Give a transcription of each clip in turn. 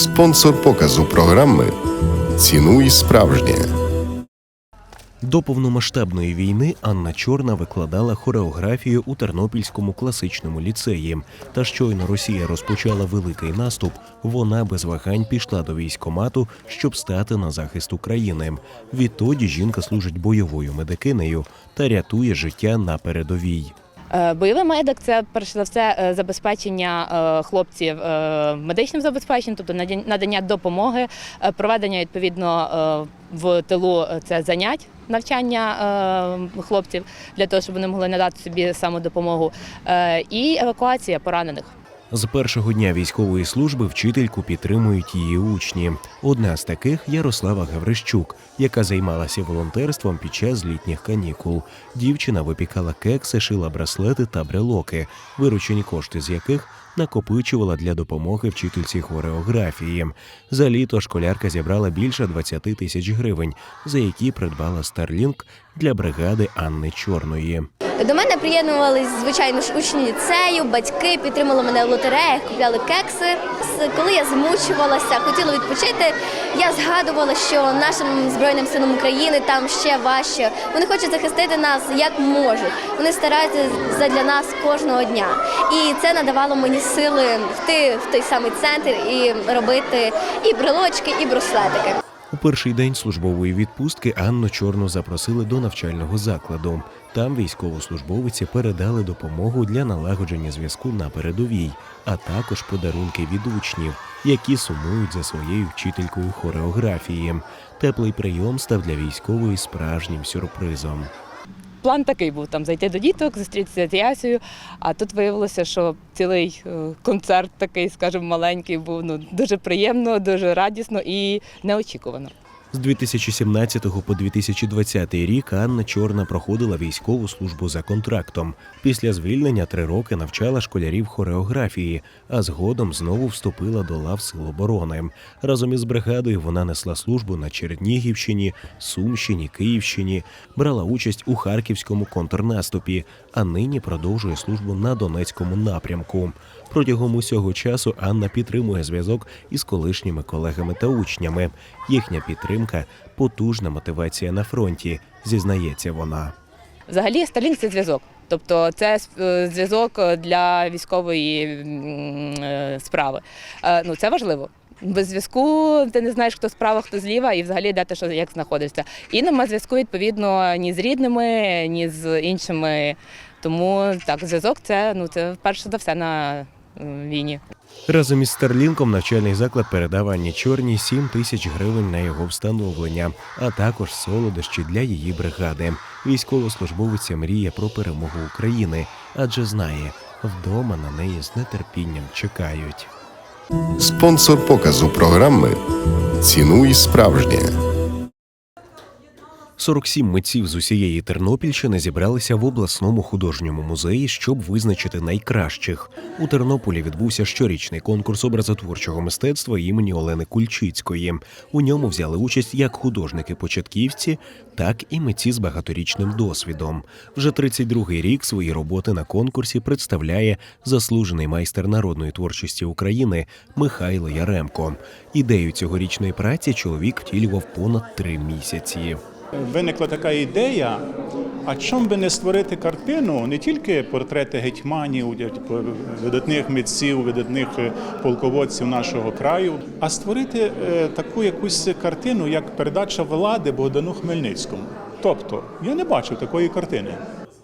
Спонсор показу програми Цінуй справжнє. До повномасштабної війни Анна Чорна викладала хореографію у Тернопільському класичному ліцеї. Та щойно Росія розпочала великий наступ, вона без вагань пішла до військомату, щоб стати на захист України. Відтоді жінка служить бойовою медикинею та рятує життя на передовій. Е, Бойовий медик це перш за все е, забезпечення е, хлопців медичним забезпеченням, тобто надання допомоги, проведення відповідно в тилу це занять навчання е, хлопців для того, щоб вони могли надати собі самодопомогу, е, і евакуація поранених. З першого дня військової служби вчительку підтримують її учні. Одна з таких Ярослава Гаврищук, яка займалася волонтерством під час літніх канікул. Дівчина випікала кекси, шила браслети та брелоки, виручені кошти з яких накопичувала для допомоги вчительці хореографії. За літо школярка зібрала більше 20 тисяч гривень, за які придбала Старлінк для бригади Анни Чорної. До мене приєднувались, звичайно ж, учні ліцею, батьки підтримали мене в лотереях, купляли кекси. Коли я змучувалася, хотіла відпочити, я згадувала, що нашим Збройним силам України там ще важче. Вони хочуть захистити нас як можуть. Вони стараються задля нас кожного дня. І це надавало мені сили йти в той самий центр і робити і брелочки, і браслетики. У перший день службової відпустки Анну Чорну запросили до навчального закладу. Там військовослужбовиці передали допомогу для налагодження зв'язку на передовій, а також подарунки від учнів, які сумують за своєю вчителькою хореографії. Теплий прийом став для військової справжнім сюрпризом. План такий був там зайти до діток, зустрітися з Ясею. А тут виявилося, що цілий е, концерт такий, скажімо, маленький був ну дуже приємно, дуже радісно і неочікувано. З 2017 по 2020 рік Анна Чорна проходила військову службу за контрактом. Після звільнення три роки навчала школярів хореографії, а згодом знову вступила до лав Сил оборони. Разом із бригадою вона несла службу на Чернігівщині, Сумщині, Київщині, брала участь у харківському контрнаступі, а нині продовжує службу на Донецькому напрямку. Протягом усього часу Анна підтримує зв'язок із колишніми колегами та учнями. Їхня підтримка потужна мотивація на фронті, зізнається вона. Взагалі, Сталінг це зв'язок. Тобто це е, зв'язок для військової е, справи. Е, Ну це важливо. Без зв'язку ти не знаєш, хто справа, хто зліва, і взагалі де ти що як знаходишся. І нема зв'язку відповідно ні з рідними, ні з іншими. Тому так, зв'язок це ну це перше за все на війні. Разом із Старлінком навчальний заклад передав Анні Чорній 7 тисяч гривень на його встановлення, а також солодощі для її бригади. Військовослужбовиця мріє про перемогу України, адже знає, вдома на неї з нетерпінням чекають. Спонсор показу програми Цінуй справжнє. 47 митців з усієї Тернопільщини зібралися в обласному художньому музеї, щоб визначити найкращих. У Тернополі відбувся щорічний конкурс образотворчого мистецтва імені Олени Кульчицької. У ньому взяли участь як художники-початківці, так і митці з багаторічним досвідом. Вже 32-й рік свої роботи на конкурсі представляє заслужений майстер народної творчості України Михайло Яремко. Ідею цьогорічної праці чоловік втілював понад три місяці. Виникла така ідея, а чому би не створити картину не тільки портрети гетьманів, видатних митців, видатних е, полководців нашого краю, а створити е, таку якусь картину, як передача влади Богдану Хмельницькому. Тобто, я не бачив такої картини.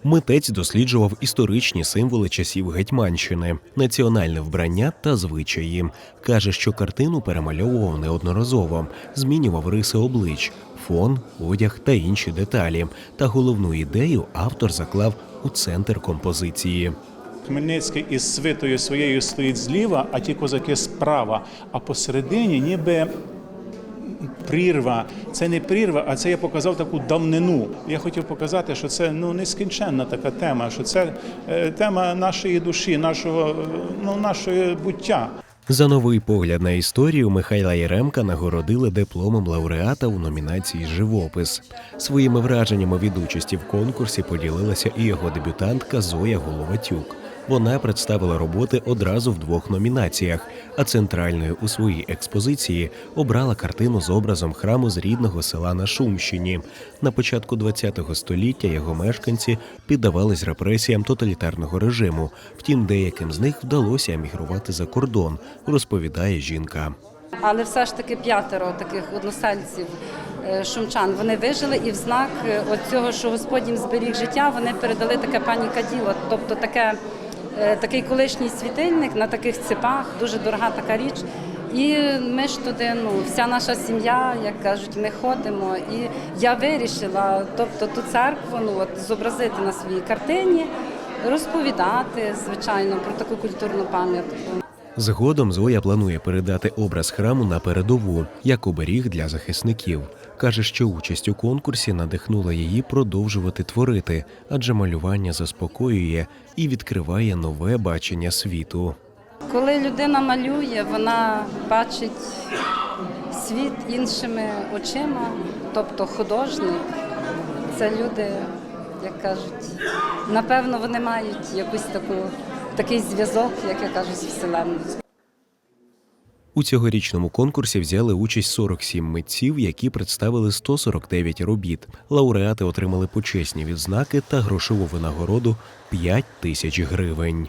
Митець досліджував історичні символи часів Гетьманщини, національне вбрання та звичаї. Каже, що картину перемальовував неодноразово, змінював риси облич, фон, одяг та інші деталі. Та головну ідею автор заклав у центр композиції. Хмельницький із свитою своєю стоїть зліва, а ті козаки справа. А посередині ніби прірва. Це не прірва, а це я показав таку давнину. Я хотів показати, що це ну нескінченна така тема, що це е, тема нашої душі, нашого, е, ну, нашої буття. За новий погляд на історію Михайла Єремка нагородили дипломом лауреата у номінації Живопис. Своїми враженнями від участі в конкурсі поділилася і його дебютантка Зоя Головатюк. Вона представила роботи одразу в двох номінаціях, а центральною у своїй експозиції обрала картину з образом храму з рідного села на Шумщині. На початку ХХ століття його мешканці піддавались репресіям тоталітарного режиму. Втім, деяким з них вдалося емігрувати за кордон, розповідає жінка. Але все ж таки п'ятеро таких односельців е, шумчан вони вижили, і в знак е, цього, що Господь їм зберіг життя, вони передали таке паніка діло, тобто таке, такий колишній світильник на таких цепах, дуже дорога така річ. І ми ж туди, ну, вся наша сім'я, як кажуть, ми ходимо. І я вирішила, тобто ту церкву ну, от, зобразити на своїй картині, розповідати, звичайно, про таку культурну пам'ятку. Згодом Зоя планує передати образ храму на передову як оберіг для захисників. каже, що участь у конкурсі надихнула її продовжувати творити, адже малювання заспокоює і відкриває нове бачення світу. Коли людина малює, вона бачить світ іншими очима, тобто художник. Це люди, як кажуть, напевно, вони мають якусь таку такий зв'язок, як я кажу, з Вселенною. У цьогорічному конкурсі взяли участь 47 митців, які представили 149 робіт. Лауреати отримали почесні відзнаки та грошову винагороду 5 тисяч гривень.